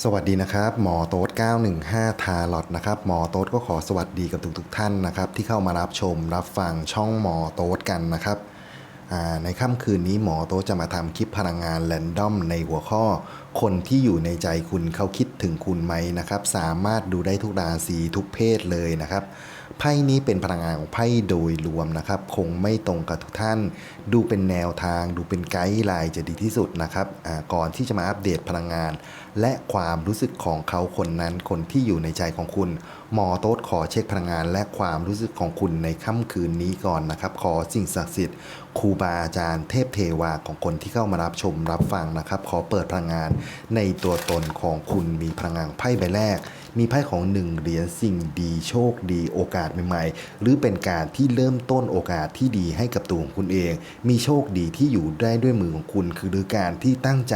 สวัสดีนะครับ หมอโต๊ด915 ทาร์ลอตนะครับ หมอโต๊ดก็ขอสวัสดีกับทุกๆท่านนะครับ ที่เข้ามารับชมรับฟังช่องหมอโต๊ดกันนะครับในค่ำคืนนี้หมอโต๊ดจะมาทำคลิปพลังงานแรนดอมในหัวข้อ คนที่อยู่ในใจคุณเขาคิดถึงคุณไหมนะครับ สามารถดูได้ทุกราศีทุกเพศเลยนะครับ ไพ่นี้เป็นพลังงานของไพ่โดยรวมนะครับ คงไม่ตรงกับทุกท่าน ดูเป็นแนวทาง ดูเป็นไกด์ไลน์จะดีที่สุดนะครับก่อนที่จะมาอัปเดตพลังงาน และความรู้สึกของเขาคนนั้นคนที่อยู่ในใจของคุณ หมอโต๊ดขอเช็คพลังงานและความรู้สึกของคุณในค่ำคืนนี้ก่อนนะครับ ขอสิ่งศักดิ์สิทธิ์ครูบาอาจารย์เทพเทวาของคนที่เข้ามารับชมรับฟังนะครับ ขอเปิดพลังงานในตัวตนของคุณมีพลังงานไพ่ใบแรก มีไพ่ของหนึ่งเหรียญสิ่งดีโชคดีโอกาสใหม่ๆ หรือเป็นการที่เริ่มต้นโอกาสที่ดีให้กับตัวของคุณเอง มีโชคดีที่อยู่ได้ด้วยมือของคุณ คือหรือการที่ตั้งใจ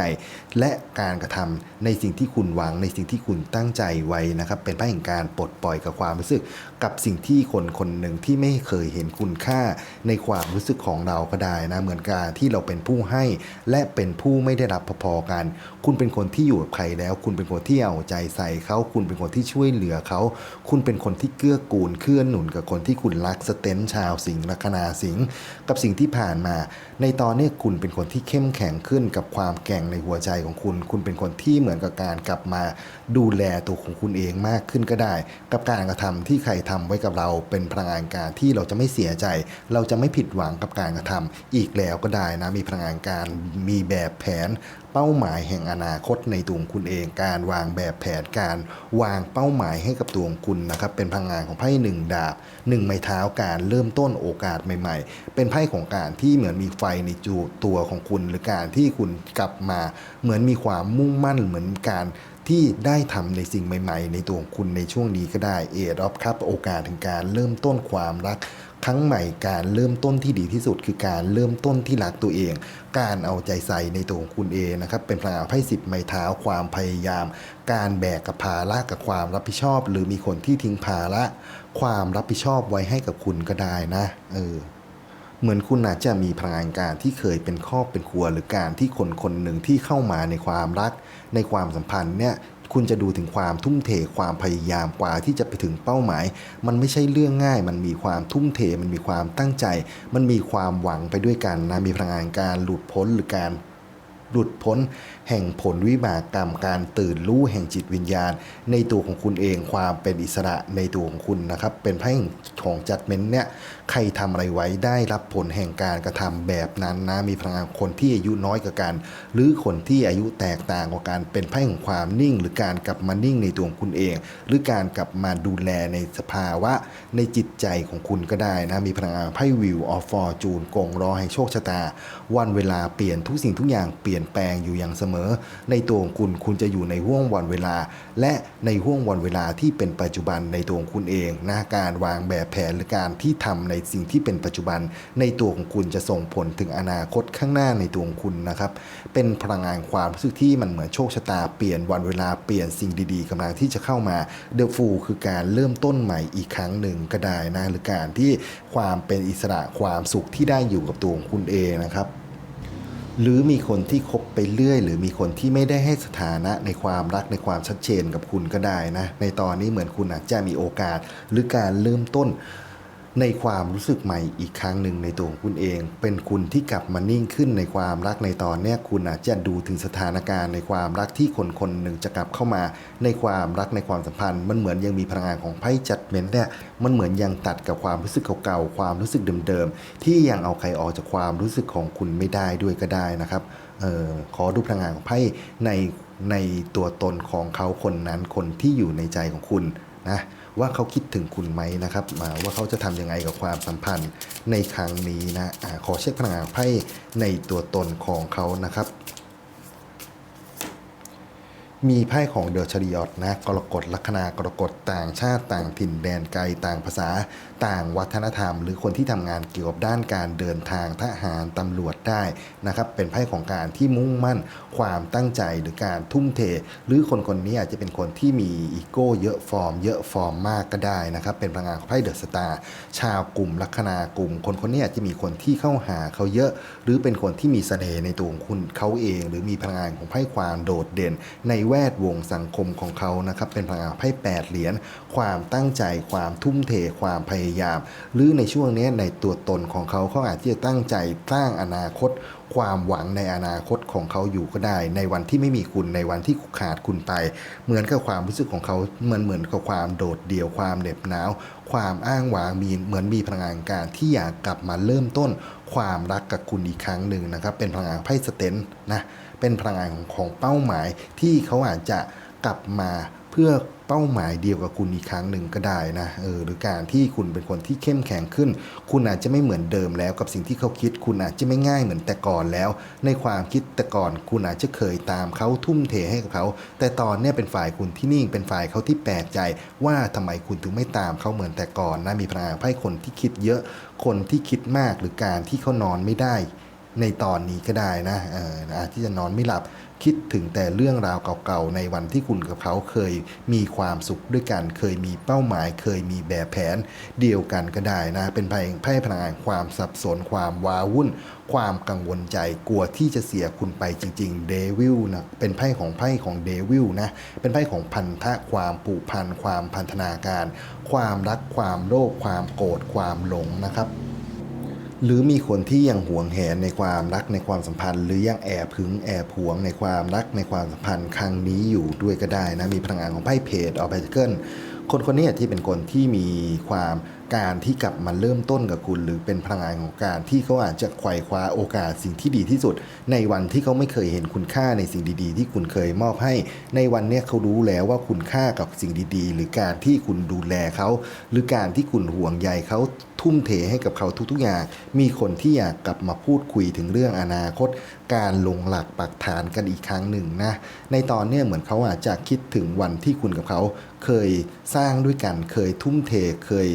และการกระทำในสิ่งที่คุณหวังในสิ่งที่คุณตั้งใจไว้นะครับ เป็นไพ่แห่งการปลดปล่อยกับความรู้สึก กับสิ่งที่คนคนหนึ่งที่ไม่เคยเห็นคุณค่าในความรู้สึกของเราก็ได้นะเหมือนการที่เราเป็นผู้ให้ และเป็นผู้ไม่ได้รับพอๆกัน คุณเป็นคนที่อยู่กับใครแล้ว คุณเป็นคนที่เอาใจใส่เขาคุณเป็นคนที่ช่วยเหลือเขา คุณเป็นคนที่เกื้อกูลเกื้อหนุนกับคนที่คุณรักสเตนชาวสิงห์ลัคนาสิงห์กับสิ่งที่ผ่านมา ในตอนนี้คุณเป็นคนที่เข้มแข็งขึ้นกับความแก่งในหัวใจของคุณ คุณเป็นคนที่เหมือนกับการกลับมาดูแลตัวของคุณเองมากขึ้นก็ได้ กับการกระทำที่ใครทำไว้กับเราเป็นพลังงานการที่เราจะไม่เสียใจ เราจะไม่ผิดหวังกับการกระทำอีกแล้วก็ได้นะมีพลังงานการมีแบบแผนเป้าหมายแห่งอนาคตในตัวงคุณเอง การวางแบบแผนการวางเป้าหมายให้กับตัวงคุณนะครับเป็นพลังงานของไพ่หนึ่งดาบหนึ่งไม้เท้าการเริ่มต้นโอกาสใหม่ ๆ เป็นไพ่ของการที่เหมือนมีไฟในจูตัวของคุณ หรือการที่คุณกลับมาเหมือนมีความมุ่งมั่นเหมือนการ ที่ได้ทำในสิ่งใหม่ ๆ ในตัวของคุณในช่วงนี้ก็ได้เอรอบครับโอกาสถึงการเริ่มต้นความรักครั้งใหม่การเริ่มต้นที่ดีที่สุด คือการเริ่มต้นที่รักตัวเอง การเอาใจใส่ในตัวของคุณเองนะครับเป็นพลังไพ่สิบไม้เท้าความพยายาม การแบกกับภาระกับความรับผิดชอบ หรือมีคนที่ทิ้งภาระความรับผิดชอบไว้ให้กับคุณก็ได้นะเออเหมือนคุณอาจจะมีพลังงานการที่เคยเป็นครอบเป็นครัวหรือการที่คนคนหนึ่งที่เข้ามาในความรัก ในความสัมพันธ์เนี่ยคุณจะดูถึงความทุ่มเทความพยายามกว่าที่จะไปถึงเป้าหมาย มันไม่ใช่เรื่องง่าย มันมีความทุ่มเท มันมีความตั้งใจ มันมีความหวังไปด้วยกันนะมีพลังงานการหลุดพ้นหรือการ หลุดพ้น แห่งผลวิบากกรรมการตื่นรู้แห่งจิตวิญญาณ ในตัวของคุณเองความเป็นอิสระในตัวของคุณนะครับ เป็นไพ่ของจัดเมนเนี่ยใครทำอะไรไว้ได้รับผลแห่งการกระทำแบบนั้นนะมีพลังงานคนที่อายุน้อยกว่ากัน หรือคนที่อายุแตกต่างกว่ากันเป็นไพ่ของความนิ่ง หรือการกลับมานิ่งในตัวของคุณเอง หรือการกลับมาดูแลในสภาวะในจิตใจของคุณก็ได้นะมีพลังงานไพ่วิวออฟฟอร์จูนกงรอให้โชคชะตา วันเวลาเปลี่ยนทุกสิ่งทุกอย่างเปลี่ยนี่ยนแปลงอยู่อย่างเสมอ ในตัวของคุณคุณจะอยู่ในห่วงวันเวลา และในห่วงวันเวลาที่เป็นปัจจุบันในตัวของคุณเองนะการวางแบบแผนหรือการที่ทำในสิ่งที่เป็นปัจจุบัน ในตัวของคุณจะส่งผลถึงอนาคตข้างหน้าในตัวของคุณนะครับ เป็นพลังงานความรู้สึกที่มันเหมือนโชคชะตาเปลี่ยนวันเวลาเปลี่ยนสิ่งดีๆกำลังที่จะเข้ามาเดอะฟูคือการเริ่มต้นใหม่อีกครั้งหนึ่งก็ได้นะหรือการที่ความเป็นอิสระความสุขที่ได้อยู่กับตัวของคุณเองนะครับ หรือมีคนที่คบไปเรื่อย หรือมีคนที่ไม่ได้ให้สถานะในความรักในความชัดเจนกับคุณก็ได้นะ ในตอนนี้เหมือนคุณอาจจะมีโอกาสหรือการเริ่มต้น ในความรู้สึกใหม่อีกครั้งหนึ่งในตัวของคุณเอง เป็นคุณที่กลับมานิ่งขึ้นในความรักในตอนนี้คุณอาจจะดูถึงสถานการณ์ในความรักที่คนคนหนึ่งจะกลับเข้ามา ในความรักในความสัมพันธ์ มันเหมือนยังมีพลังงานของไพ่จัดเมนเนี่ยมันเหมือนยังตัดกับความรู้สึกเก่าๆความรู้สึกเดิมๆที่ยังเอาใครออกจากความรู้สึกของคุณไม่ได้ด้วยก็ได้นะครับเออขอดูพลังงานของไพ่ในในตัวตนของเขาคนนั้นคนที่อยู่ในใจของคุณนะ ว่าเขาคิดถึงคุณไหมนะครับมาว่าเขาจะทำยังไงกับความสัมพันธ์ในครั้งนี้นะอะขอเช็คพลังงานไพ่ในตัวตนของเขานะครับ มีไพ่ของเดอชริออตนะกรกฎลัคนากรกฎต่างชาติต่างถิ่นแดนไกลต่างภาษา ต่างวัฒนธรรม หรือคนที่ทำงานเกี่ยวกับด้านการเดินทางทหารตำรวจได้นะครับเป็นไพ่ของการที่มุ่งมั่น ความตั้งใจหรือการทุ่มเท หรือคนคนนี้อาจจะเป็นคนที่มีอีโก้เยอะฟอร์ม เยอะฟอร์มมากก็ได้นะครับเป็นพลังงานของไพ่เดอะสตาร์ชาวกลุ่มลัคนากลุ่ม คนคนนี้อาจจะมีคนที่เข้าหาเขาเยอะ หรือเป็นคนที่มีเสน่ห์ในตัวของคุณเขาเอง หรือมีพลังงานของไพ่ความโดดเด่นในแวดวงสังคมของเขานะครับเป็นพลังงานไพ่แปดเหรียญความตั้งใจความทุ่มเทความพยายาม หรือในช่วงนี้ในตัวตนของเขาเขาอาจจะตั้งใจสร้างอนาคตความหวังในอนาคตของเขาอยู่ก็ได้ ในวันที่ไม่มีคุณในวันที่ขาดคุณไป เหมือนกับความรู้สึกของเขาเหมือนเหมือนกับความโดดเดี่ยวความเหน็บหนาว ความอ้างว้างมีเหมือนมีพลังงานการที่อยากกลับมาเริ่มต้น ความรักกับคุณอีกครั้งหนึ่งนะครับ เป็นพลังงานไพ่สเตนนะ เป็นพลังงานของของเป้าหมายที่เขาอาจจะกลับมาเพื่อเป้าหมายเดียวกับคุณอีกครั้งหนึ่งก็ได้นะเออหรือการที่คุณเป็นคนที่เข้มแข็งขึ้น คุณอาจจะไม่เหมือนเดิมแล้วกับสิ่งที่เขาคิด คุณอาจจะไม่ง่ายเหมือนแต่ก่อนแล้ว ในความคิดแต่ก่อน คุณอาจจะเคยตามเขาทุ่มเทให้กับเขา แต่ตอนนี้เป็นฝ่ายคุณที่นิ่ง เป็นฝ่ายเขาที่แปลกใจ ว่าทำไมคุณถึงไม่ตามเขาเหมือนแต่ก่อนนะมีพลังงานไพ่คนที่คิดเยอะ คนที่คิดมากหรือการที่เขานอนไม่ได้ ในตอนนี้ก็ได้นะเอออาจที่จะนอนไม่หลับคิดถึงแต่เรื่องราวเก่าๆ ในวันที่คุณกับเขาเคยมีความสุขด้วยกัน เคยมีเป้าหมาย เคยมีแบบแผนเดียวกันก็ได้นะ เป็นไพ่ไพ่พลังงานความสับสน ความว้าวุ่น ความกังวลใจ กลัวที่จะเสียคุณไปจริงๆ เดวิลนะ เป็นไพ่ของไพ่ของเดวิลนะ เป็นไพ่ของพันธะ ความผูกพัน ความพันธนาการ ความรัก ความโลภ ความโกรธ ความหลงนะครับ หรือมีคนที่ยังหวงแหนในความรักในความสัมพันธ์ หรือยังแอบหึงแอบหวงในความรักในความสัมพันธ์ครั้งนี้อยู่ด้วยก็ได้นะมีพลังงานของไพ่เพจออ p เ c เกิลคนคนนี้ที่เป็นคนที่มีความการที่กลับมาเริ่มต้นกับคุณ หรือเป็นพลังงานของการที่เขาอาจจะไขว่คว้าโอกาสสิ่งที่ดีที่สุด ในวันที่เขาไม่เคยเห็นคุณค่าในสิ่งดีๆ ที่คุณเคยมอบให้ ในวันนี้เขารู้แล้วว่าคุณค่ากับสิ่งดีๆ หรือการที่คุณดูแลเขา หรือการที่คุณห่วงใยเขาทุ่มเทให้กับเขาทุกๆอย่าง มีคนที่อยากกลับมาพูดคุยถึงเรื่องอนาคต การลงหลักปักฐานกันอีกครั้งหนึ่งนะ ในตอนนี้เหมือนเขาอาจจะคิดถึงวันที่คุณกับเขาเคยสร้างด้วยกัน เคยทุ่มเทเคย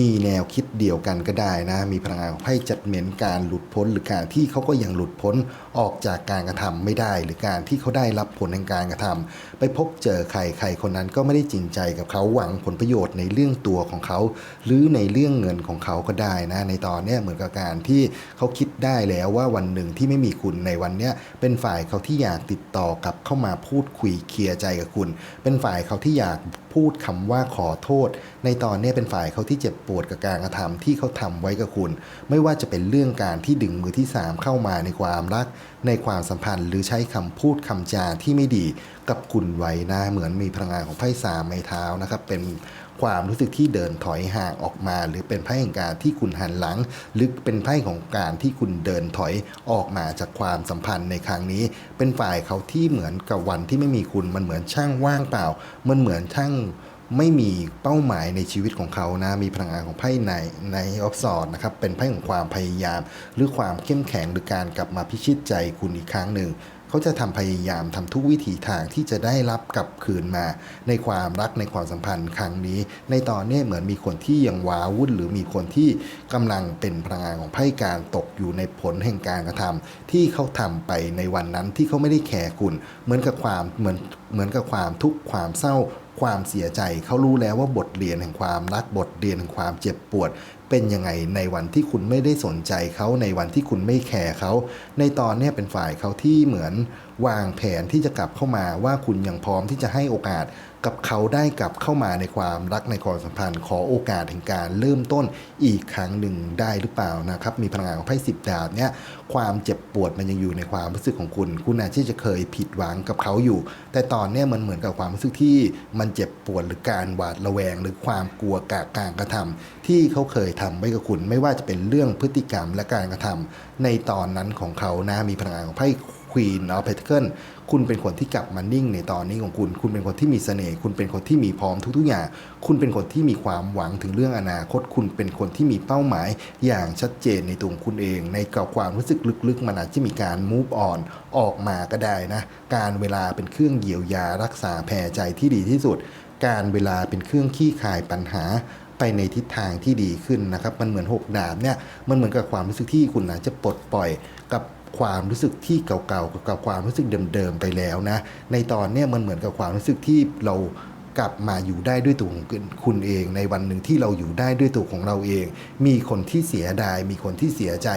มีแนวคิดเดียวกันก็ได้นะ มีพลังงานของไพ่จัดเหม็นการหลุดพ้น หรือการที่เขาก็ยังหลุดพ้นออกจากการกระทำไม่ได้ หรือการที่เขาได้รับผลแห่งการกระทำไปพบเจอใครใครคนนั้นก็ไม่ได้จริงใจกับเขาหวังผลประโยชน์ในเรื่องตัวของเขา หรือในเรื่องเงินของเขาก็ได้นะ ในตอนนี้เหมือนกับการที่เขาคิดได้แล้วว่าวันหนึ่งที่ไม่มีคุณในในวันเนี้ยเป็นฝ่ายเขาที่อยากติดต่อกับเข้ามาพูดคุยเคลียร์ใจกับคุณ เป็นฝ่ายเขาที่อยากพูดคำว่าขอโทษ ในตอนนี้เป็นฝ่ายเขาที่เจ็บปวดกับการกระทำที่เขาทำไว้กับคุณ ไม่ว่าจะเป็นเรื่องการที่ดึงมือที่สามเข้ามาในความรัก ในความสัมพันธ์ หรือใช้คำพูดคำจาที่ไม่ดีกับคุณไว้นะเหมือนมีพลังงานของไพ่สามไม้เท้านะครับเป็น ความรู้สึกที่เดินถอยห่างออกมา หรือเป็นไพ่แห่งการที่คุณหันหลัง หรือเป็นไพ่ของการที่คุณเดินถอยออกมาจากความสัมพันธ์ในครั้งนี้ เป็นฝ่ายเขาที่เหมือนกับวันที่ไม่มีคุณมันเหมือนช่างว่างเปล่า มันเหมือนช่างไม่มีเป้าหมายในชีวิตของเขานะ มีพลังงานของไพ่ในในออฟสอดนะครับ เป็นไพ่ของความพยายาม หรือความเข้มแข็งหรือการกลับมาพิชิตใจคุณอีกครั้งหนึ่ง เขาจะทำพยายามทำทุกวิถีทางที่จะได้รับกลับคืนมา ในความรักในความสัมพันธ์ครั้งนี้ ในตอนนี้เหมือนมีคนที่ยังว้าวุ่น หรือมีคนที่กำลังเป็นพลังงานของไพ่การตกอยู่ในผลแห่งการกระทำที่เขาทำไปในวันนั้นที่เขาไม่ได้แคร์คุณ เหมือนกับความเหมือนเหมือนกับความทุกข์ความเศร้าความเสียใจเขารู้แล้วว่าบทเรียนแห่งความรักบทเรียนแห่งความเจ็บปวด เป็นยังไงในวันที่คุณไม่ได้สนใจเขาในวันที่คุณไม่แคร์เขาในตอนนี้เป็นฝ่ายเขาที่เหมือน วางแผนที่จะกลับเข้ามาว่าคุณยังพร้อมที่จะให้โอกาสกับเขาได้กลับเข้ามาในความรักในความสัมพันธ์ขอโอกาสแห่งการเริ่มต้นอีกครั้งหนึ่งได้หรือเปล่านะครับ มีพลังงานของไพ่สิบดาบเนี่ยความเจ็บปวดมันยังอยู่ในความรู้สึกของคุณ คุณอาจจะเคยผิดหวังกับเขาอยู่ แต่ตอนนี้มันเหมือนกับความรู้สึกที่มันเจ็บปวดหรือการหวาดระแวง หรือความกลัวกาการกระทำที่เขาเคยทำไว้กับคุณ ไม่ว่าจะเป็นเรื่องพฤติกรรมและการกระทำในตอนนั้นของเขานะมีพลังงานของไพ่ Queen of Pentacles คุณเป็นคนที่กลับมานิ่งในตอนนี้ของคุณ คุณเป็นคนที่มีเสน่ห์คุณเป็นคนที่มีพร้อมทุกๆอย่าง คุณเป็นคนที่มีความหวังถึงเรื่องอนาคต คุณเป็นคนที่มีเป้าหมายอย่างชัดเจนในตัวคุณเอง ในกับความรู้สึกลึกๆมันอาจจะมีการ move on ออกมาก็ได้นะ การเวลาเป็นเครื่องเยียวยารักษาแผลใจที่ดีที่สุด การเวลาเป็นเครื่องขี้คายปัญหาไปในทิศทางที่ดีขึ้นนะครับ มันเหมือนหกดาบเนี่ย มันเหมือนกับความรู้สึกที่คุณอาจจะปลดปล่อยกับ ความรู้สึกที่เก่าๆกับความรู้สึกเดิมๆไปแล้วนะ ในตอนนี้มันเหมือนกับความรู้สึกที่เรากลับมาอยู่ได้ด้วยตัวของคุณเอง ในวันหนึ่งที่เราอยู่ได้ด้วยตัวของเราเอง มีคนที่เสียดาย มีคนที่เสียใจ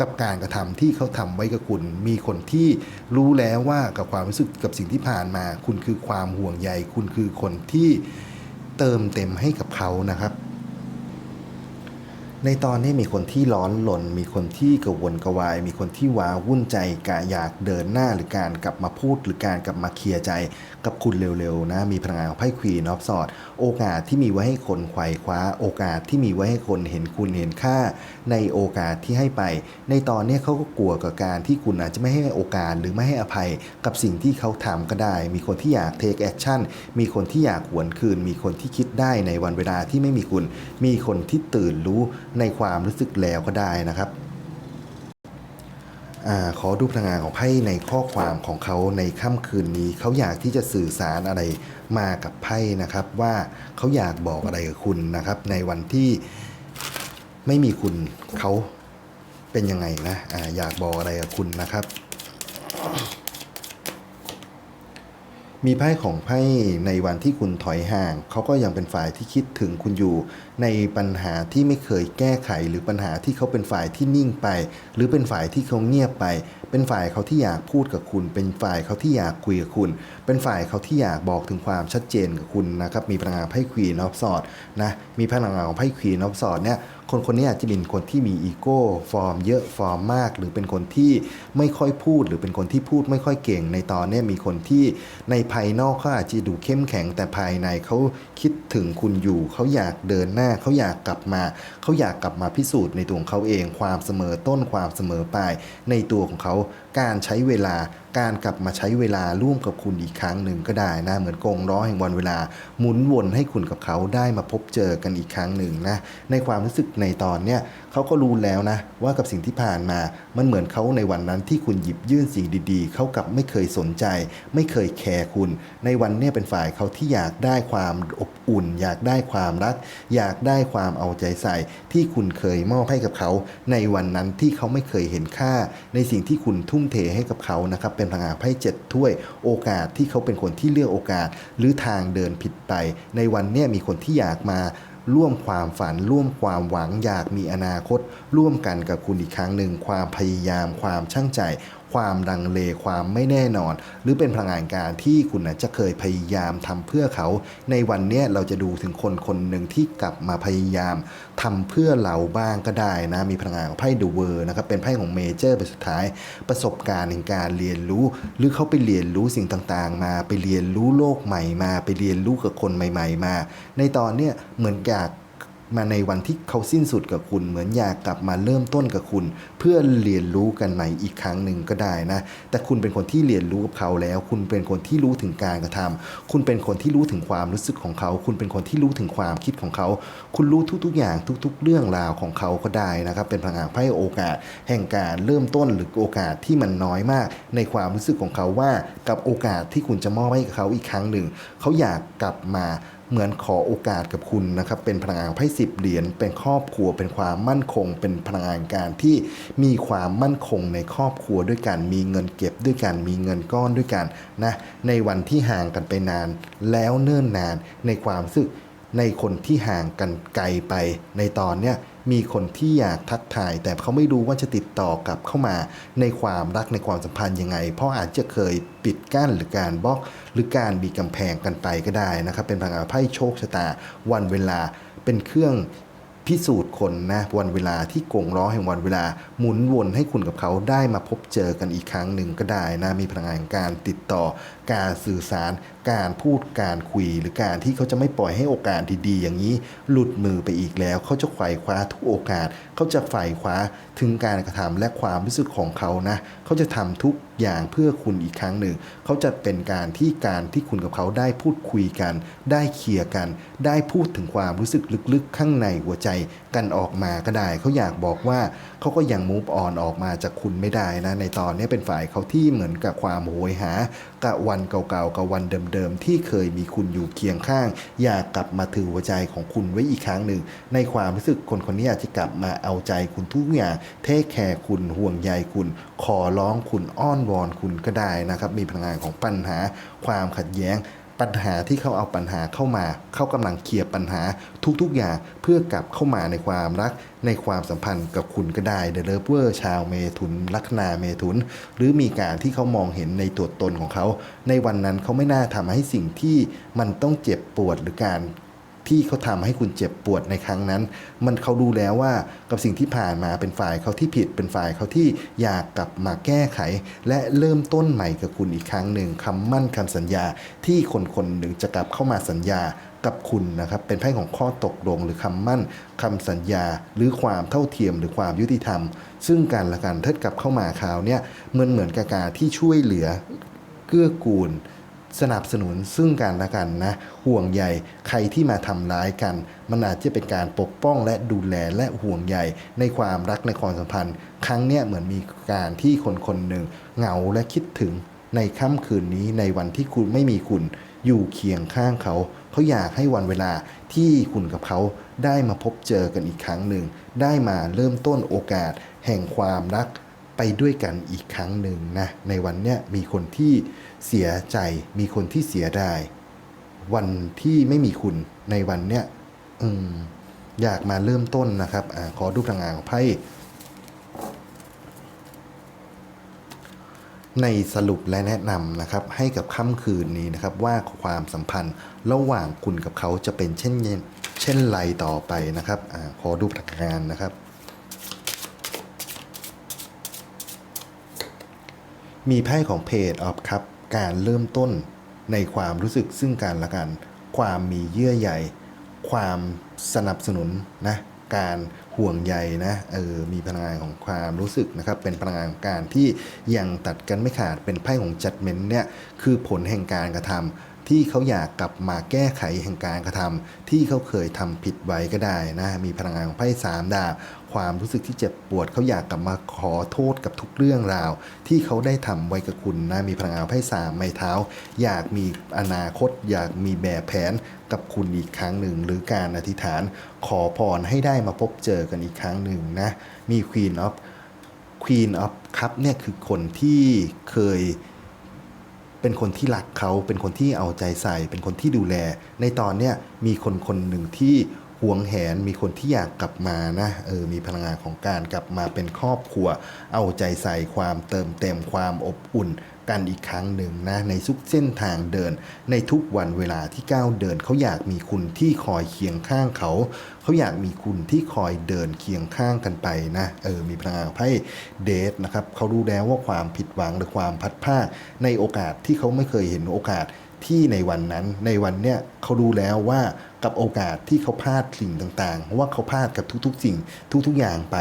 กับการกระทำที่เขาทำไว้กับคุณ มีคนที่รู้แล้วว่ากับความรู้สึกกับสิ่งที่ผ่านมา คุณคือความห่วงใย คุณคือคนที่เติมเต็มให้กับเขานะครับ ในตอนนี้มีคนที่ร้อนหลนมีคนที่กระวนกระวาย มีคนที่ว้าวุ่นใจกะอยากเดินหน้าหรือการกลับมาพูดหรือการกลับมาเคลียร์ใจ กับคุณเร็วๆนะ มีพลังงานของไพ่ควีนอฟสอดโอกาสที่มีไว้ให้คนไขว่คว้า โอกาสที่มีไว้ให้คนเห็นคุณเห็นค่า ในโอกาสที่ให้ไป ในตอนนี้เขาก็กลัวกับการที่คุณอาจจะไม่ให้โอกาสหรือไม่ให้อภัยกับสิ่งที่เขาทำก็ได้ มีคนที่อยากเทคแอคชั่นมีคนที่อยากหวนคืน มีคนที่คิดได้ในวันเวลาที่ไม่มีคุณ มีคนที่ตื่นรู้ ในความรู้สึกแล้วก็ได้นะครับอาขอดูพลังงานของไพ่ในข้อความของเขาในค่ำคืนนี้ เขาอยากที่จะสื่อสารอะไรมากับไพ่นะครับ ว่าเขาอยากบอกอะไรกับคุณนะครับ ในวันที่ไม่มีคุณเขาเป็นยังไงนะออยากบอกอะไรกับคุณนะครับ มีไพ่ของไพ่ในวันที่คุณถอยห่าง เขาก็ยังเป็นฝ่ายที่คิดถึงคุณอยู่ ในปัญหาที่ไม่เคยแก้ไข หรือปัญหาที่เขาเป็นฝ่ายที่นิ่งไป หรือเป็นฝ่ายที่เขาเงียบไป เป็นฝ่ายเขาที่อยากพูดกับคุณ เป็นฝ่ายเขาที่อยากคุยกับคุณ เป็นฝ่ายเขาที่อยากบอกถึงความชัดเจนกับคุณนะครับมีพลังงานไพ่ควีนออฟสอดนะมีพลังงานของไพ่ควีนออฟสอดเนี่ย คนคนนี้อาจจะเป็นคนที่มีอีโก้ฟอร์มเยอะฟอร์มมาก หรือเป็นคนที่ไม่ค่อยพูด หรือเป็นคนที่พูดไม่ค่อยเก่งในตอนนี้มีคนที่ในภายนอกเขาอาจจะดูเข้มแข็งแต่ภายในเขาคิดถึงคุณอยู่เขาอยากเดินหน้าเขาอยากกลับมาเขาอยากกลับมาพิสูจน์ในตัวของเขาเอง ความเสมอต้นความเสมอปลายในตัวของเขา การใช้เวลาการกลับมาใช้เวลาร่วมกับคุณอีกครั้งหนึ่งก็ได้นะ เหมือนกงล้อแห่งวันเวลาหมุนวนให้คุณกับเขาได้มาพบเจอกันอีกครั้งหนึ่งนะในความรู้สึกในตอนเนี้ยเขาก็รู้แล้วนะ ว่ากับสิ่งที่ผ่านมา มันเหมือนเขาในวันนั้นที่คุณหยิบยื่นสิ่งดีๆ เขากลับไม่เคยสนใจ ไม่เคยแคร์คุณ ในวันเนี้ยเป็นฝ่ายเขาที่อยากได้ความอบอุ่น อยากได้ความรัก อยากได้ความเอาใจใส่ ที่คุณเคยมอบให้กับเขา ในวันนั้นที่เขาไม่เคยเห็นค่า ในสิ่งที่คุณทุ่มเทให้กับเขานะครับเป็นพลังงานไพ่เจ็ดถ้วยโอกาสที่เขาเป็นคนที่เลือกโอกาส หรือทางเดินผิดไป ในวันนี้มีคนที่อยากมาร่วมความฝันร่วมความหวังอยากมีอนาคต ร่วมกันกับคุณอีกครั้งหนึ่งความพยายามความช่างใจ ความดังเลความไม่แน่นอน หรือเป็นพลังงานการที่คุณนะจะเคยพยายามทำเพื่อเขา ในวันนี้เราจะดูถึงคนคนหนึ่งที่กลับมาพยายามทำเพื่อเราบ้างก็ได้นะมีพลังงานของไพ่ดูเวอร์นะครับเป็นไพ่ของเมเจอร์เป็นสุดท้าย ประสบการณ์ในการเรียนรู้ หรือเขาไปเรียนรู้สิ่งต่างๆ มาไปเรียนรู้โลกใหม่มา ไปเรียนรู้กับคนใหม่ ๆ มา ในตอนเนี้ยเหมือนอยาก มาในวันที่เขาสิ้นสุดกับคุณ เหมือนอยากกลับมาเริ่มต้นกับคุณ เพื่อเรียนรู้กันใหม่อีกครั้งหนึ่งก็ได้นะ แต่คุณเป็นคนที่เรียนรู้กับเขาแล้ว คุณเป็นคนที่รู้ถึงการกระทำคุณเป็นคนที่รู้ถึงความรู้สึกของเขา คุณเป็นคนที่รู้ถึงความคิดของเขา คุณรู้ทุก ๆ อย่างทุก ๆ เรื่องราวของเขาก็ได้นะครับ เป็นพลังงานไพ่โอกาส แห่งการเริ่มต้นหรือโอกาสที่มันน้อยมาก ในความรู้สึกของเขาว่ากับโอกาสที่คุณจะมอบให้กับเขาอีกครั้งหนึ่ง เขาอยากกลับมา เหมือนขอโอกาสกับคุณนะครับเป็นพลังงานไพ่สิบเหรียญเป็นครอบครัว เป็นความมั่นคง เป็นพลังงานการที่มีความมั่นคงในครอบครัวด้วยกันมีเงินเก็บด้วยกันมีเงินก้อนด้วยกันนะในวันที่ห่างกันไปนาน แล้วเนิ่นนานในความรู้สึกในคนที่ห่างกันไกลไปในตอนเนี้ย มีคนที่อยากทักทาย แต่เขาไม่รู้ว่าจะติดต่อกลับเข้ามาในความรักในความสัมพันธ์ยังไง เพราะอาจจะเคยปิดกั้นหรือการบล็อก หรือการมีกำแพงกันไปก็ได้นะครับ เป็นพลังงานไพ่โชคชะตาวันเวลาเป็นเครื่องพิสูจน์คนนะวันเวลาที่กงล้อแห่งวันเวลาหมุนวนให้คุณกับเขาได้มาพบเจอกันอีกครั้งหนึ่งก็ได้นะมีพลังงานการติดต่อ การสื่อสาร การพูดการคุย หรือการที่เขาจะไม่ปล่อยให้โอกาสดีๆ อย่างนี้ หลุดมือไปอีกแล้ว เขาจะไขว่คว้าทุกโอกาส เขาจะไฝ่คว้าถึงการกระทำและความรู้สึกของเขานะ เขาจะทำทุกอย่างเพื่อคุณอีกครั้งหนึ่ง เขาจะเป็นการที่การที่คุณกับเขาได้พูดคุยกัน ได้เคลียร์กัน ได้พูดถึงความรู้สึกลึกๆ ข้างในหัวใจกันออกมาก็ได้ เขาอยากบอกว่าเขาก็ยังมูฟออนออกมาจากคุณไม่ได้นะ ในตอนนี้เป็นฝ่ายเขาที่เหมือนกับความโหยหากับวันเก่าๆกับวันเดิมๆที่เคยมีคุณอยู่เคียงข้าง อยากกลับมาถือหัวใจของคุณไว้อีกครั้งหนึ่ง ในความรู้สึกคนคนนี้อาจจะกลับมาเอาใจคุณทุกอย่างเทคแคร์คุณห่วงใยคุณ ขอร้องคุณอ้อนวอนคุณก็ได้นะครับ มีพลังงานของปัญหาความขัดแย้ง ปัญหาที่เขาเอาปัญหาเข้ามา เขากำลังเคลียร์ปัญหาทุกๆอย่างเพื่อกลับเข้ามาในความรักในความสัมพันธ์กับคุณก็ได้เดลเวอร์ชาวเมถุน ลัคนาเมถุน หรือมีการที่เขามองเห็นในตัวตนของเขา ในวันนั้นเขาไม่น่าทำให้สิ่งที่มันต้องเจ็บปวดหรือการ ที่เขาทำให้คุณเจ็บปวดในครั้งนั้น มันเขาดูแล้วว่ากับสิ่งที่ผ่านมาเป็นฝ่ายเขาที่ผิด เป็นฝ่ายเขาที่อยากกลับมาแก้ไข และเริ่มต้นใหม่กับคุณอีกครั้งหนึ่งคำมั่นคำสัญญาที่คนคนหนึ่งจะกลับเข้ามาสัญญากับคุณนะครับเป็นไพ่ของข้อตกลงหรือคำมั่นคำสัญญา หรือความเท่าเทียมหรือความยุติธรรม ซึ่งการละกันเทิดกลับเข้ามาคราวเนี่ยเหมือนเหมือนกับการที่ช่วยเหลือเกื้อกูล สนับสนุนซึ่งกันและกันนะห่วงใยใครที่มาทำร้ายกัน มันอาจจะเป็นการปกป้องและดูแลและห่วงใยในความรักในความสัมพันธ์ ครั้งเนี้ยเหมือนมีการที่คนคนหนึ่งเหงาและคิดถึงในค่ำคืนนี้ในวันที่คุณไม่มีคุณอยู่เคียงข้างเขา เขาอยากให้วันเวลาที่คุณกับเขาได้มาพบเจอกันอีกครั้งหนึ่ง ได้มาเริ่มต้นโอกาส แห่งความรัก ไปด้วยกันอีกครั้งหนึ่งนะในวันเนี้ยมีคนที่เสียใจ มีคนที่เสียดาย วันที่ไม่มีคุณในวันเนี้ยอืมอยากมาเริ่มต้นนะครับอขอดูพลังงานของไพ่ในสรุปและแนะนำนะครับให้กับค่ำคืนนี้นะครับว่าความสัมพันธ์ระหว่างคุณกับเขาจะเป็นเช่นเยเช่นไรต่อไปนะครับอขอดูพลังงานนะครับ มีไพ่ของเพจออฟครับ การเริ่มต้นในความรู้สึกซึ่งกันและกัน ความมีเยื่อใยความสนับสนุนนะการห่วงใยนะเออมีพลังงานของความรู้สึกนะครับ เป็นพลังงานการที่ยังตัดกันไม่ขาดเป็นไพ่ของจัดเมนเนี่ยคือผลแห่งการกระทำที่เขาอยากกลับมาแก้ไขแห่งการกระทำที่เขาเคยทำผิดไว้ก็ได้นะมีพลังงานของไพ่สามดาบ ความรู้สึกที่เจ็บปวดเขาอยากกลับมาขอโทษกับทุกเรื่องราว ที่เขาได้ทำไว้กับคุณนะมีพลังงานไพ่สามไม้เท้า อยากมีอนาคต อยากมีแบบแผนกับคุณอีกครั้งหนึ่ง หรือการอธิษฐาน ขอพรให้ได้มาพบเจอกันอีกครั้งหนึ่งนะมี Queen of Queen of Cup เนี่ยคือคนที่เคยเป็นคนที่รักเขาเป็นคนที่เอาใจใส่ เป็นคนที่ดูแล ในตอนเนี้ยมีคนคนหนึ่งที่ หวงแหนมีคนที่อยากกลับมานะเออมีพลังงานของการกลับมาเป็นครอบครัว เอาใจใส่ความเติมเต็มความอบอุ่นกันอีกครั้งหนึ่งนะในทุกเส้นทางเดิน ในทุกวันเวลาที่ก้าวเดินเขาอยากมีคุณที่คอยเคียงข้างเขาเขาอยากมีคุณที่คอยเดินเคียงข้างกันไปนะเออมีพลังงานไพ่เดทนะครับเขารู้แล้วว่าความผิดหวังหรือความพัดพลาดในโอกาสที่เขาไม่เคยเห็นโอกาส ที่ในวันนั้นในวันเนี้ยเขารู้แล้วว่ากับโอกาสที่เขาพลาดสิ่งต่างๆ ว่าเขาพลาดกับทุกๆสิ่งทุกๆอย่างไป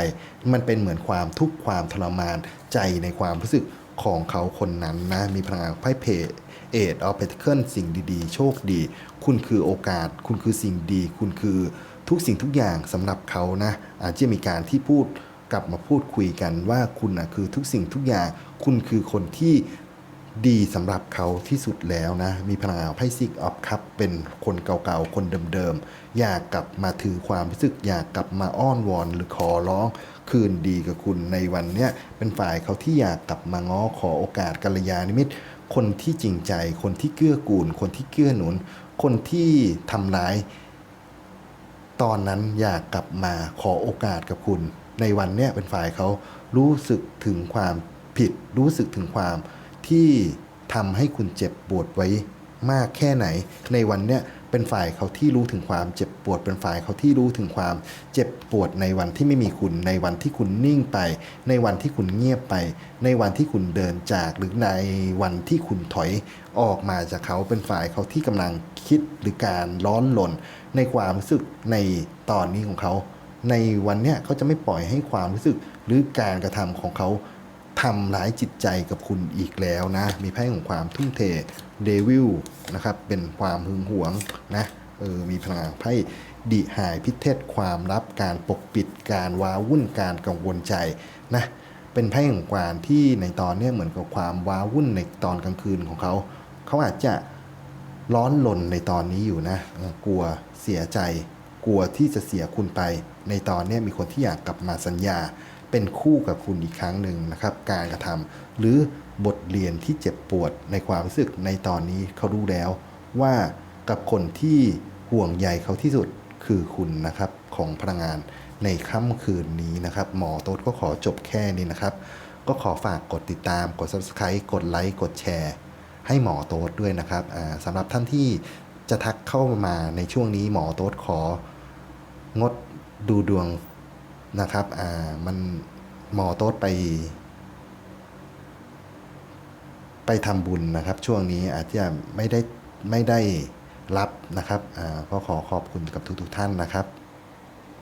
มันเป็นเหมือนความทุกข์ความทรมานใจในความรู้สึกของเขาคนนั้นนะ มีพลังงานไพ่เพเอดออฟเพเคิลสิ่งดีๆ โชคดี คุณคือโอกาส คุณคือสิ่งดี คุณคือทุกสิ่งทุกอย่างสำหรับเขานะอาจจะมีการที่พูดกลับมาพูดคุยกันว่าคุณนะคือทุกสิ่งทุกอย่าง คุณคือคนที่ ดีสำหรับเขาที่สุดแล้วนะ มีพลังงานไพ่ซิกออฟครับ เป็นคนเก่าๆ คนเดิมๆ อยากกลับมาถือความรู้สึก อยากกลับมาอ้อนวอนหรือขอร้องคืนดีกับคุณในวันเนี้ยเป็นฝ่ายเขาที่อยากกลับมาง้อขอโอกาสกัลยาณมิตร คนที่จริงใจ คนที่เกื้อกูล คนที่เกื้อหนุน คนที่ทำร้าย ตอนนั้นอยากกลับมาขอโอกาสกับคุณ ในวันเนี้ยเป็นฝ่ายเขารู้สึกถึงความผิด รู้สึกถึงความ ที่ทำให้คุณเจ็บปวดไว้มากแค่ไหน ในวันเนี้ยเป็นฝ่ายเขาที่รู้ถึงความเจ็บปวด เป็นฝ่ายเขาที่รู้ถึงความเจ็บปวดในวันที่ไม่มีคุณ ในวันที่คุณนิ่งไป ในวันที่คุณเงียบไป ในวันที่คุณเดินจากหรือในวันที่คุณถอยออกมาจากเขาเป็นฝ่ายเขาที่กำลังคิดหรือการร้อนหลนในความรู้สึกในตอนนี้ของเขา ในวันเนี้ยเขาจะไม่ปล่อยให้ความรู้สึกหรือการกระทำของเขา ทำร้ายจิตใจกับคุณอีกแล้วนะ มีไพ่ของความทุ่มเทเดวิลนะครับ เป็นความหึงหวงนะ เออ มีพลังไพ่ดิหายพิเทศความลับการปกปิดการว้าวุ่นการกังวลใจนะ เป็นไพ่ของความที่ในตอนนี้เหมือนกับความว้าวุ่นในตอนกลางคืนของเขา เขาอาจจะร้อนลนในตอนนี้อยู่นะ กลัวเสียใจ กลัวที่จะเสียคุณไป ในตอนนี้มีคนที่อยากกลับมาสัญญา เป็นคู่กับคุณอีกครั้งหนึ่งนะครับ การกระทำหรือบทเรียนที่เจ็บปวดในความรู้สึกในตอนนี้เขารู้แล้ว ว่ากับคนที่ห่วงใยเขาที่สุดคือคุณนะครับของพลังงานในค่ำคืนนี้นะครับ หมอโต๊ดก็ขอจบแค่นี้นะครับ ก็ขอฝากกดติดตามกด subscribe กดไลค์กดแชร์ให้หมอโต๊ดด้วยนะครับสำหรับท่านที่จะทักเข้ามาในช่วงนี้หมอโต๊ดของดดูดวง นะครับ อ่า มันหมอโต๊ดไป ไปทำบุญนะครับ ช่วงนี้อาจจะไม่ได้ไม่ได้รับนะครับ อ่า ก็ขอขอบคุณกับทุกๆท่านนะครับ